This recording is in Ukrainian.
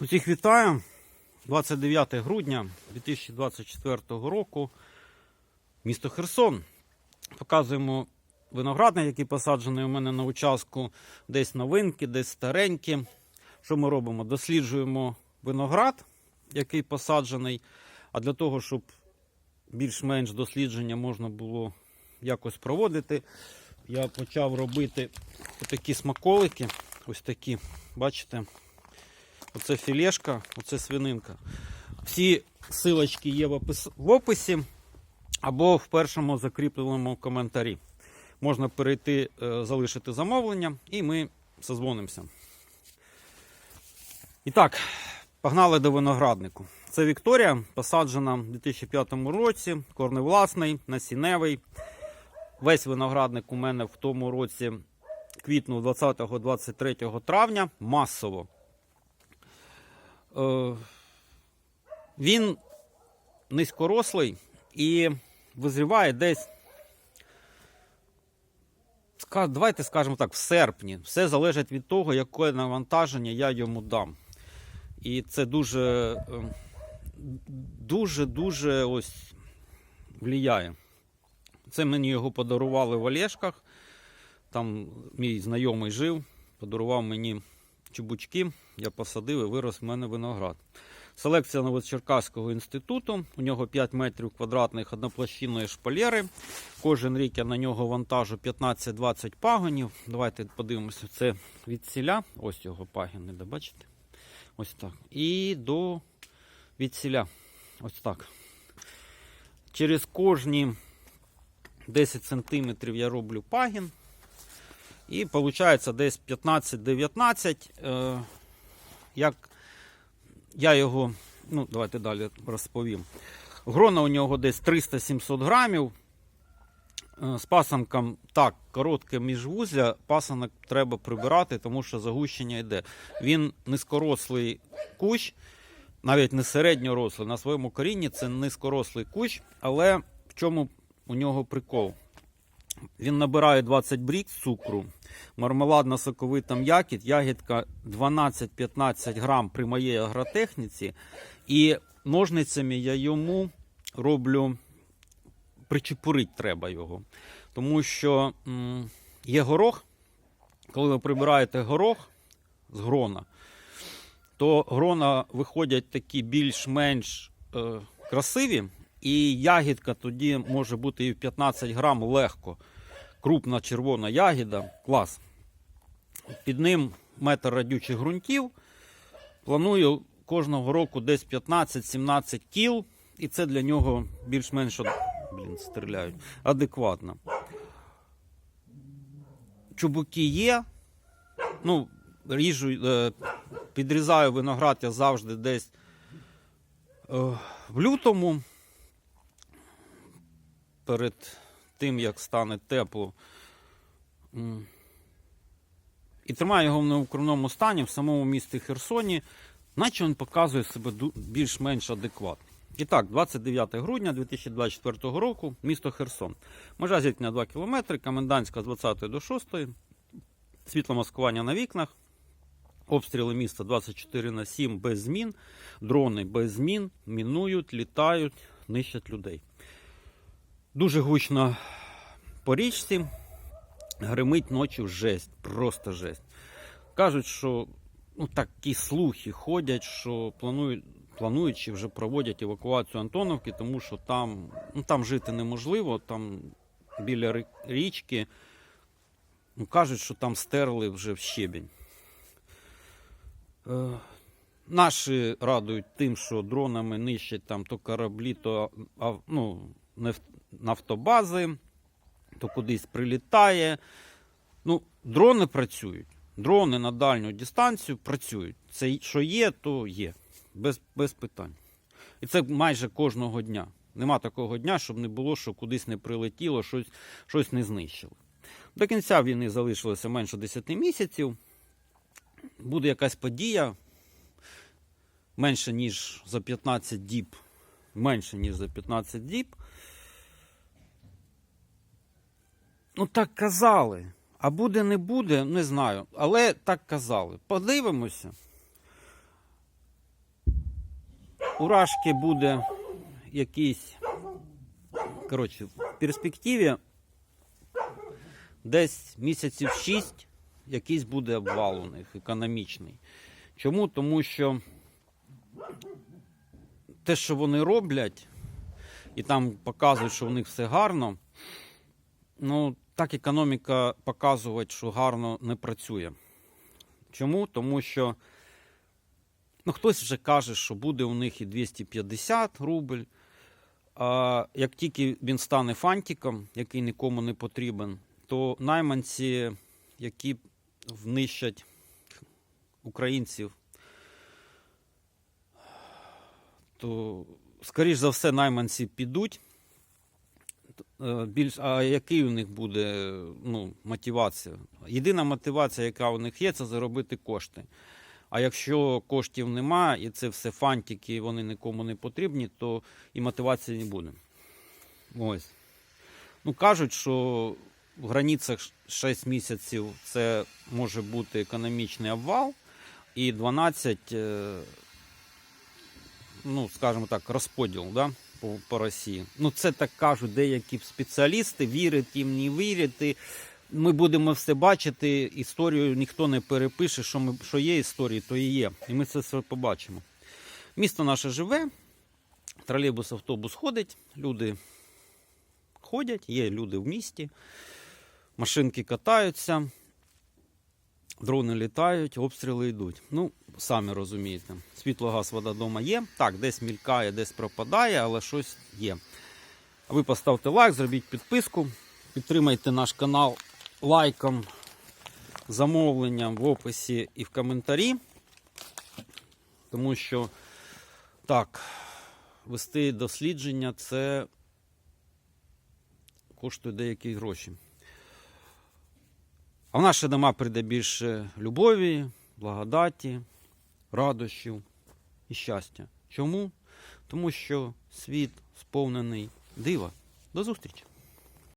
Усіх вітаю. 29 грудня 2024 року. Місто Херсон. Показуємо виноградник, який посаджений у мене на участку. Десь новинки, десь старенькі. Що ми робимо? Досліджуємо виноград, який посаджений. А для того, щоб більш-менш дослідження можна було якось проводити, я почав робити такі смаколики. Ось такі, бачите? Оце філешка, оце свининка. Всі силочки є в опис- в описі або в першому закріпленому коментарі. Можна перейти, е, залишити замовлення, і ми созвонимося. І так, погнали до винограднику. Це Вікторія, посаджена в 2005 році, корневласний, насінневий. Весь виноградник у мене в тому році квітнув 20-23 травня масово. Е, Він низькорослий і визріває десь. Давайте скажемо так, в серпні. Все залежить від того, яке навантаження я йому дам. І це дуже, е, дуже, дуже ось влияє. Це мені його подарували в Олешках. Там мій знайомий жив, подарував мені чубучки, я посадив і вирос в мене виноград. Селекція Новочеркаського інституту. У нього 5 метрів квадратних одноплощинної шпалери. Кожен рік я на нього вантажу 15-20 пагонів. Давайте подивимося. Це від сіля. Ось його пагіни, де бачите? Ось так. І до від сіля. Ось так. Через кожні 10 сантиметрів я роблю пагін. І виходить десь 15-19. Е, як я його, ну, давайте далі розповім. Грона у нього десь 300-700 грамів. Е, З пасанком так, коротке міжвузля, пасанок треба прибирати, тому що загущення йде. Він низькорослий кущ, навіть не середньорослий. На своєму корінні це низькорослий кущ, але в чому у нього прикол? Він набирає 20 брік цукру, мармеладно соковита м'якіть, ягідка 12-15 грам при моїй агротехніці. І ножницями я йому роблю, причепурить треба його. Тому що м, є горох, коли ви прибираєте горох з грона, то грона виходять такі більш-менш е, красиві, і ягідка тоді може бути і в 15 грам легко. Крупна червона ягіда, клас. Під ним метр радючих ґрунтів. Планую кожного року десь 15-17 кіл, і це для нього більш-менш блін, стріляють, адекватно. Чубуки є. Ну, ріжу, е, підрізаю виноград я завжди десь е, в лютому. Перед тим, як стане тепло. І тримаю його в неукривному стані в самому місті Херсоні, наче він показує себе більш-менш адекватно. І так, 29 грудня 2024 року, місто Херсон. Межа зіткнення 2 км, комендантська з 20 до 6, світломаскування на вікнах, обстріли міста 24 на 7 без змін, дрони без змін, мінують, літають, нищать людей. Дуже гучно по річці. Гримить ночі жесть, просто жесть. Кажуть, що ну, такі слухи ходять, що планують, планують чи вже проводять евакуацію Антоновки, тому що там, ну, там жити неможливо, там біля річки. Ну, кажуть, що там стерли вже в щебінь. Е, наші радують тим, що дронами нищать там то кораблі, то ну, нафтобази, то кудись прилітає. Ну, дрони працюють. Дрони на дальню дистанцію працюють. Це що є, то є. Без, без питань. І це майже кожного дня. Нема такого дня, щоб не було, що кудись не прилетіло, щось, щось не знищило. До кінця війни залишилося менше 10 місяців. Буде якась подія менше, ніж за 15 діб. Менше, ніж за 15 діб. Ну, так казали. А буде, не буде, не знаю. Але так казали. Подивимося. у Рашки буде якийсь. Коротше, в перспективі десь місяців 6 якийсь буде обвал у них економічний. Чому? Тому що те, що вони роблять, і там показують, що в них все гарно, ну, так економіка показувати, що гарно не працює. Чому? Тому що ну, хтось вже каже, що буде у них і 250 рубль. А як тільки він стане фантиком, який нікому не потрібен, то найманці, які внищать українців, то, скоріш за все, найманці підуть. Е, Більш, а який у них буде ну, мотивація? Єдина мотивація, яка у них є, це заробити кошти. А якщо коштів нема, і це все фантики, і вони нікому не потрібні, то і мотивації не буде. Ось. Ну, кажуть, що в границях 6 місяців це може бути економічний обвал, і 12, е, ну, скажімо так, розподіл да, по, по Росії. Ну, це так кажуть деякі спеціалісти, вірити їм, не вірити. Ми будемо все бачити, історію ніхто не перепише, що, ми, що є історії, то і є. І ми це все побачимо. Місто наше живе, тролейбус, автобус ходить, люди ходять, є люди в місті, машинки катаються, дрони літають, обстріли йдуть. Ну, самі розумієте, світло, газ, вода вдома є. Так, десь мількає, десь пропадає, але щось є. Ви поставте лайк, зробіть підписку, підтримайте наш канал лайком, замовленням в описі і в коментарі. Тому що так, вести дослідження це коштує деякі гроші. А в наші дома прийде більше любові, благодаті, радощів і щастя. Чому? Тому що світ сповнений дива. До зустрічі!